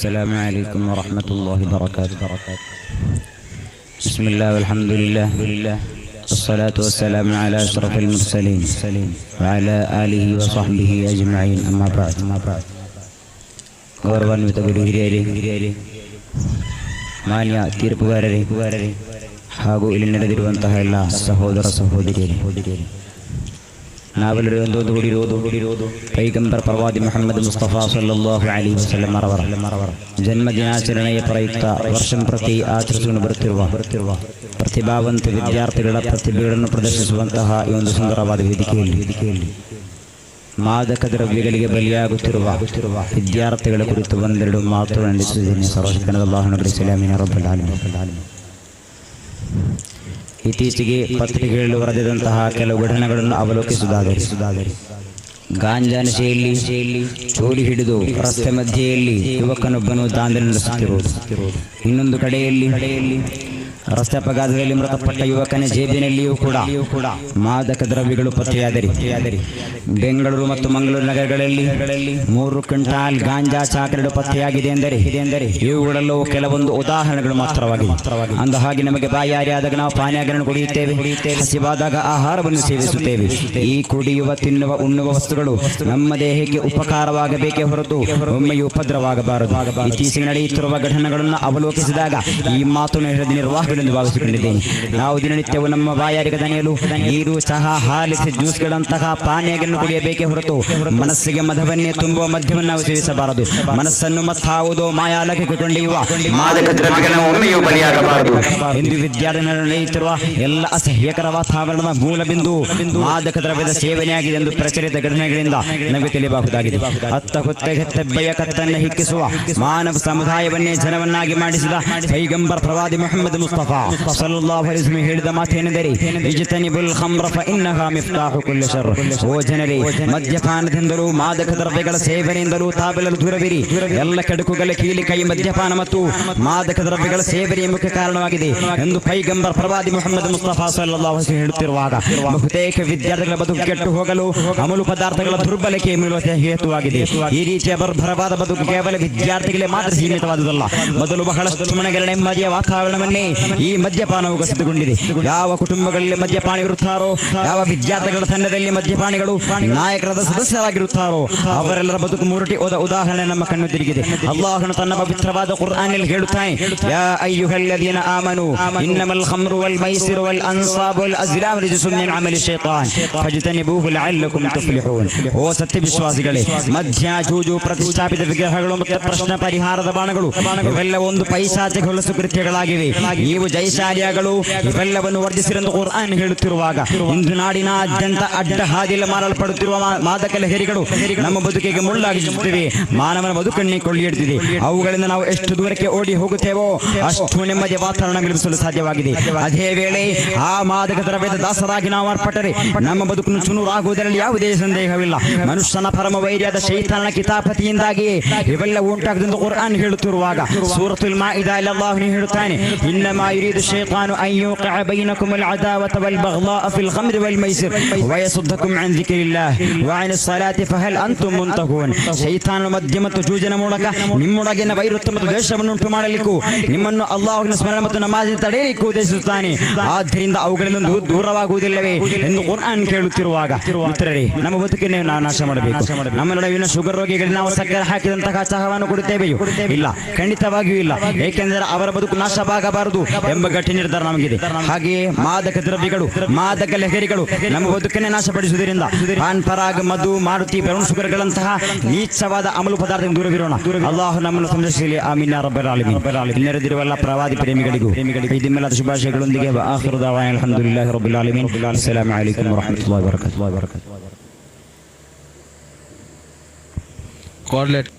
السلام عليكم ورحمة الله وبركاته بسم الله والحمد لله والصلاة والسلام على أشرف المرسلين وعلى آله وصحبه أجمعين أما بعد أما بعد ಗೌರವಾನ್ವಿತ ಗುರು ಹಿರಿಯರೇ ಹಿರಿಯರೇ ಮಾನ್ಯ ತೀರ್ಪುಗಾರರೇ ಹಾಗೂ ಇಲ್ಲಿ ನಡೆದಿರುವಂತಹ ಎಲ್ಲ ಸಹೋದರ ಸಹೋದರಿಯರೇ ನಾವೆಲ್ಲರೂ ಒಂದು ಕೂಡಿರುವುದು ಕೂಡಿರುವುದು ಪೈಗಂಬರ್ ಪ್ರವಾದಿ ಮೊಹಮ್ಮದ್ ಮುಸ್ತಫಾ ಸಲ್ಲಲ್ಲಾಹು ಅಲಿ ವಸಲ್ಲಂ ಅವರ ಜನ್ಮ ದಿನಾಚರಣೆಯ ಪ್ರಯುಕ್ತ ವರ್ಷಂ ಪ್ರತಿ ಆಚರಿಸಿಕೊಂಡು ಬರುತ್ತಿರುವ ಬರುತ್ತಿರುವ ಪ್ರತಿಭಾವಂತ ವಿದ್ಯಾರ್ಥಿಗಳ ಪ್ರತಿಭೆಗಳನ್ನು ಪ್ರದರ್ಶಿಸುವಂತಹ ಈ ಒಂದು ಸುಂದರವಾದ ವೇದಿಕೆಯಲ್ಲಿ ವೇದಿಕೆಯಲ್ಲಿ ಮಾದಕ ದ್ರವ್ಯಗಳಿಗೆ ಬಲಿಯಾಗುತ್ತಿರುವ ವಿದ್ಯಾರ್ಥಿಗಳ ಕುರಿತು ಒಂದೆರಡು ಮಾತು ನಡೆಸುತ್ತಿದ್ದೇನೆ ಸರ್ವಶಕ್ತನದ ಅಲ್ಲಾಹು ಇಸ್ಲಾಮಿನ ರಬ್ಬಲ್ ಆಲಮೀನ್ ರಬ್ಬಲ್ ಆಲಮೀನ್ ಇತ್ತೀಚೆಗೆ ಪತ್ರಿಕೆಗಳಲ್ಲಿ ವರದಿದಂತಹ ಕೆಲವು ಘಟನೆಗಳನ್ನು ಅವಲೋಕಿಸುವುದಾದರೆ. ಗಾಂಜಾ ನಶೆಯಲ್ಲಿ ಚೋರಿ ಹಿಡಿದು ರಸ್ತೆ ಮಧ್ಯೆಯಲ್ಲಿ ಯುವಕನೊಬ್ಬನು ದಾಂಧಲೆ ನಡೆಸುತ್ತಿರುವುದು. ಇನ್ನೊಂದು ಕಡೆಯಲ್ಲಿ ರಸ್ತೆ ಅಪಘಾತದಲ್ಲಿ ಮೃತಪಟ್ಟ ಯುವಕನ ಜೇಬಿನಲ್ಲಿಯೂ ಕೂಡ ಮಾದಕ ದ್ರವ್ಯಗಳು ಪತ್ತೆಯಾದರಿ. ಬೆಂಗಳೂರು ಮತ್ತು ಮಂಗಳೂರು ನಗರಗಳಲ್ಲಿ ಮೂರು ಕ್ವಿಂಟಾಲ್ ಗಾಂಜಾ ಚಾಕಲೇಟ್ ಪತ್ತೆಯಾಗಿದೆ ಎಂದರೆ ಎಂದರೆ ಇವುಗಳಲ್ಲೂ ಕೆಲವೊಂದು ಉದಾಹರಣೆಗಳು ಮಾತ್ರವಾಗಿದೆ ಅಂದ ಹಾಗೆ ನಮಗೆ ಬಾಯಾರಿಯಾದಾಗ ನಾವು ಪಾನೀಯಗಳನ್ನು ಕುಡಿಯುತ್ತೇವೆ. ಹಸಿವಾದಾಗ ಆಹಾರವನ್ನು ಸೇವಿಸುತ್ತೇವೆ. ಈ ಕುಡಿಯುವ, ತಿನ್ನುವ, ಉಣ್ಣುವ ವಸ್ತುಗಳು ನಮ್ಮ ದೇಹಕ್ಕೆ ಉಪಕಾರವಾಗಬೇಕೇ ಹೊರತು ಒಮ್ಮೆಯೂ ಉಪದ್ರವಾಗಬಾರದು ಇತ್ತೀಚೆಗೆ ನಡೆಯುತ್ತಿರುವ ಘಟನೆಗಳನ್ನು ಅವಲೋಕಿಸಿದಾಗ ಈ ಮಾತು ಹೇಳಿದ ನಿರ್ವಾಹಕರೆಂದು ಭಾವಿಸಿಕೊಂಡಿದ್ದೇನೆ. ನಾವು ದಿನನಿತ್ಯವೂ ನಮ್ಮ ಬಾಯಾರಿಗೆ ದನಿಯಲು ನೀರು ಸಹ ಹಾಲಿಸಿ ಜ್ಯೂಸ್ಗಳಂತಹ ಪಾನೀಯಗಳನ್ನು ಕುಡಿಯಬೇಕೇ ಹೊರತು ಮನಸ್ಸಿಗೆ ಮದವನ್ನೇ ತುಂಬುವ ಮಧ್ಯವನ್ನು ನಾವು ಸೇವಿಸಬಾರದು. ಮನಸ್ಸನ್ನು ಮತ್ತಾವುದೋ ಮಾಯಾಲಕ್ಕೆ ಕೊಂಡೊಯ್ಯುವ ಎಂದು ವಿದ್ಯಾರ್ಥಿಗಳು ನಡೆಯುತ್ತಿರುವ ಎಲ್ಲ ಅಸಹ್ಯಕರ ವಾತಾವರಣದ ಮೂಲ ಬಿಂದು ಮಾದಕ ದ್ರವ್ಯದ ಸೇವನೆಯಾಗಿದೆ ಎಂದು ಪ್ರಚಲಿತ ಘಟನೆಗಳಿಂದ ನಮಗೆ ತಿಳಿಯಬಹುದಾಗಿದೆ. ಅತ್ತ ಹೊತ್ತೆಗೆ ಹೆತ್ತೆಬ್ಬೆಯ ಕತ್ತನ್ನು ಹಿಕ್ಕಿಸುವ ಮಾನವ ಸಮುದಾಯವನ್ನೇ ಜನವನ್ನಾಗಿ ಮಾಡಿಸಿದ ಪೈಗಂಬರ್ ಪ್ರವಾದಿ ಮೊಹಮ್ಮದ್ ಮುಸ್ತಫಾ ಹೇಳಿದ ಮಾತೇನೆಂದರೆ ಓ ಜನರೇ, ಮದ್ಯಪಾನದಿಂದಲೂ, ಮಾದಕ ದ್ರವ್ಯಗಳ ಸೇವನೆಯಿಂದಲೂ ತಾವೆಲ್ಲರೂ ದೂರವಿರಿ. ಎಲ್ಲ ಕೆಡುಕುಗಳ ಕೀಲಿ ಕೈ ಮದ್ಯಪಾನ ಮತ್ತು ಮಾದಕ ದ್ರವ್ಯಗಳ ಸೇವನೆಯ ಮುಖ್ಯ ಕಾರಣವಾಗಿದೆ ಎಂದು ಪೈಗಂಬರ್ ಪ್ರವಾದಿ ಮೊಹಮ್ಮದ್ ಮುಸ್ತಫಾ ವಸಲ್ಲಂ ಹೇಳುತ್ತಿರುವಾಗ, ಬಹುತೇಕ ವಿದ್ಯಾರ್ಥಿಗಳ ಬದುಕು ಕೆಟ್ಟು ಹೋಗಲು, ಅಮಲು ಪದಾರ್ಥಗಳ ದುರ್ಬಳಕೆ ಹೇತುವಾಗಿದೆ. ಈ ರೀತಿಯ ಬರ್ಭರವಾದ ಬದುಕು ಕೇವಲ ವಿದ್ಯಾರ್ಥಿಗಳೇ ಮಾತ್ರ ಸೀಮಿತವಾದುದಲ್ಲ. ಮೊದಲು ಬಹಳಷ್ಟು ಮನೆಗಳ ನೆಮ್ಮದಿಯ ವಾತಾವರಣವನ್ನೇ ಈ ಮದ್ಯಪಾನವು ಕಸಿದುಕೊಂಡಿದೆ ಯಾವ ಕುಟುಂಬಗಳಲ್ಲಿ ಮದ್ಯಪಾನಿ ಇರುತ್ತಾರೋ ಯಾವ ವಿದ್ಯಾರ್ಥಿಗಳ ತಂಡದಲ್ಲಿ ಮದ್ಯಪಾನಿಗಳು ನಾಯಕರಾದ ಸದಸ್ಯರಾಗಿರುತ್ತಾರೋ ಅವರೆಲ್ಲರ ಬದುಕು ಮುರುಟಿ ಹೋದ ಉದಾಹರಣೆ ನಮ್ಮ ಕಣ್ಣು ತಿರುಗಿದೆ ಅಲ್ಲಾಹನು ತನ್ನ ಪವಿತ್ರವಾದ ಕುರ್ಆನಲ್ಲಿ ಹೇಳುತ್ತಾನೆ ಯಾ ಅಯ್ಯುಹಲ್ಲದೀನ ಆಮನು ಇನ್ನಮಲ್ ಖಮ್ರು ವಲ್ ಮೈಸಿರು ವಲ್ ಅನ್ಸಾಬ್ ವಲ್ ಅಜ್ಲಾಮ್ ರಿಜ್ಸುನ್ ಮಿನ್ ಅಮಲಿ ಶೈತಾನ್ ಫಜ್ತನಿಬೂಹು ಲಅಲ್ಲಕುಂ ತುಫ್ಲಿಹೂನ್ ಓ ಸತ್ಯ ವಿಶ್ವಾಸಿಗಳೇ ಮದ್ಯ ಜೂಜು ಪ್ರತಿಷ್ಠಾಪಿತ ವಿಗ್ರಹಗಳು ಮತ್ತು ಪ್ರಶ್ನೆ ಪರಿಹಾರದ ಬಾಣಗಳು ಇವೆಲ್ಲ ಒಂದು ಪೈಶಾಚಿಕ ಹೊಲಸು ಕೃತ್ಯಗಳಾಗಿವೆ ನೀವು ಜಯಶಾಲಿಯಾಗಳು ಇವೆಲ್ಲವನ್ನು ವರ್ಧಿಸಿರೆಂದು ಕುರ್ಆನ್ ಹೇಳುತ್ತಿರುವಾಗ ಇಂದು ನಾಡಿನಾದ್ಯಂತ ಅಡ್ಡ ಹಾದಿಯಲ್ಲಿ ಮಾರಲ್ಪಡುತ್ತಿರುವ ಮಾದಕ ಲಹರಿಗಳು ನಮ್ಮ ಬದುಕಿಗೆ ಮುಳ್ಳಾಗಿಸುತ್ತಿವೆ ಮಾನವನ ಬದುಕನ್ನೇ ಕೊಳ್ಳಿಯಿಡುತ್ತಿದೆ ಅವುಗಳಿಂದ ನಾವು ಎಷ್ಟು ದೂರಕ್ಕೆ ಓಡಿ ಹೋಗುತ್ತೇವೋ ಅಷ್ಟು ನೆಮ್ಮದಿ ವಾತಾವರಣ ನಿರ್ಮಿಸಲು ಸಾಧ್ಯವಾಗಿದೆ. ಅದೇ ವೇಳೆ ಆ ಮಾದಕ ದ್ರವ್ಯದ ದಾಸರಾಗಿ ನಾವು ಮಾರ್ಪಟ್ಟರೆ ನಮ್ಮ ಬದುಕನ್ನು ಚುನುರಾಗುವುದರಲ್ಲಿ ಯಾವುದೇ ಸಂದೇಹವಿಲ್ಲ. ಮನುಷ್ಯನ ಪರಮ ವೈರ್ಯದ ಶೈತಾನ ಕಿತಾಪತಿಯಿಂದಾಗಿ ಇವೆಲ್ಲ ಉಂಟಾಗದೆಂದು ಕುರ್ಆನ್ ಹೇಳುತ್ತಿರುವಾಗ ಸೂರತುಲ್ ಮಾಇದಾದಲ್ಲಿ ಅಲ್ಲಾಹು ಹೇಳುತ್ತಾನೆ, ಇನ್ನಮಾ ಯುರೀದು ಶೈತಾನು ಅನ್ ಯುqi'a ಬೈನಕುಂ العداوة والبغضاء في الخمر والميسر ويصدكم عن ذكر الله وعن الصلاة فهل أنتم منتهون ಶೈತಾನ ಮಧ್ಯ ಮತ್ತು ಜೂಜನ ಮೂಲಕ ನಿಮ್ಮೊಳಗಿನ ವೈರುತ್ವ ಮತ್ತು ದ್ವೇಷವನ್ನು ಉಂಟು ಮಾಡಲಿಕ್ಕೂ ನಿಮ್ಮನ್ನು ಅಲ್ಲಾಹುವಿನ ಸ್ಮರಣೆ ಮತ್ತು ನಮಾಜ್ ತಡೆಯಲಿಕ್ಕೂ ಉದ್ದೇಶಿಸುತ್ತಾನೆ ಆದ್ದರಿಂದ ಅವುಗಳಿಂದ ದೂ- ದೂರವಾಗುವುದಿಲ್ಲವೇ ಎಂದು ಕುರ್ಆನ್ ಕೇಳುತ್ತಿರುವಾಗ ಮಿತ್ರರೇ ನಮ್ಮ ಬದುಕನ್ನೇ ನಾವು ನಾಶ ಮಾಡಬೇಕು ನಮ್ಮ ನಡುವಿನ ಶುಗರ್ ರೋಗಿಗಳಿಗೆ ನಾವು ಸಕ್ಕರೆ ಹಾಕಿದಂತಹ ಚಹವನ್ನು ಕೊಡುತ್ತೇವೆಯೋ ಇಲ್ಲ ಖಂಡಿತವಾಗಿಯೂ ಇಲ್ಲ ಏಕೆಂದರೆ ಅವರ ಬದುಕು ನಾಶವಾಗಬಾರದು ಎಂಬ ಗಟ್ಟಿ ನಿರ್ಧಾರ ನಮಗಿದೆ ಹಾಗೆಯೇ ಮಾದಕ ದ್ರವ್ಯಗಳು ಮಾದಕ ಲಹರಿಗಳು ನಮ್ಮ ಬದುಕನ್ನೇ ನಾಶಪಡಿಸುವುದರಿಂದ ಪಾನ್ ಪರಾಗ್ ಮಧು ಮಾರುತಿ ಬ್ರೌನ್ ಶುಗರ್ಗಳಂತಹ ನೀಚವಾದ ಅಮಲು ಪದಾರ್ಥ ದೂರವಿರೋಣ ಅಲ್ಲಾಹು ನಮ್ಮನ್ನು ಸಂರಕ್ಷಿಸಲಿ ಆಮೀನ್ ಯಾ ರಬ್ಬಲ್ ಆಲಮೀನ್ ನೆರೆದಿರುವ ಎಲ್ಲ ಪ್ರವಾದಿ ಪ್ರೇಮಿಗಳಿಗೂ ಇದನ್ನೆಲ್ಲ ಶುಭಾಶಯಗಳೊಂದಿಗೆ ಆಖಿರು ದಾವಾನ ಅಲ್ಹಮ್ದುಲಿಲ್ಲಾಹಿ ಆಲಮೀನ್ ಅಸ್ಸಲಾಮು ಅಲೈಕುಂ ವರಹಮತುಲ್ಲಾಹಿ ವಬರಕಾತುಹು ಕೋಡ್ಲೆಟ್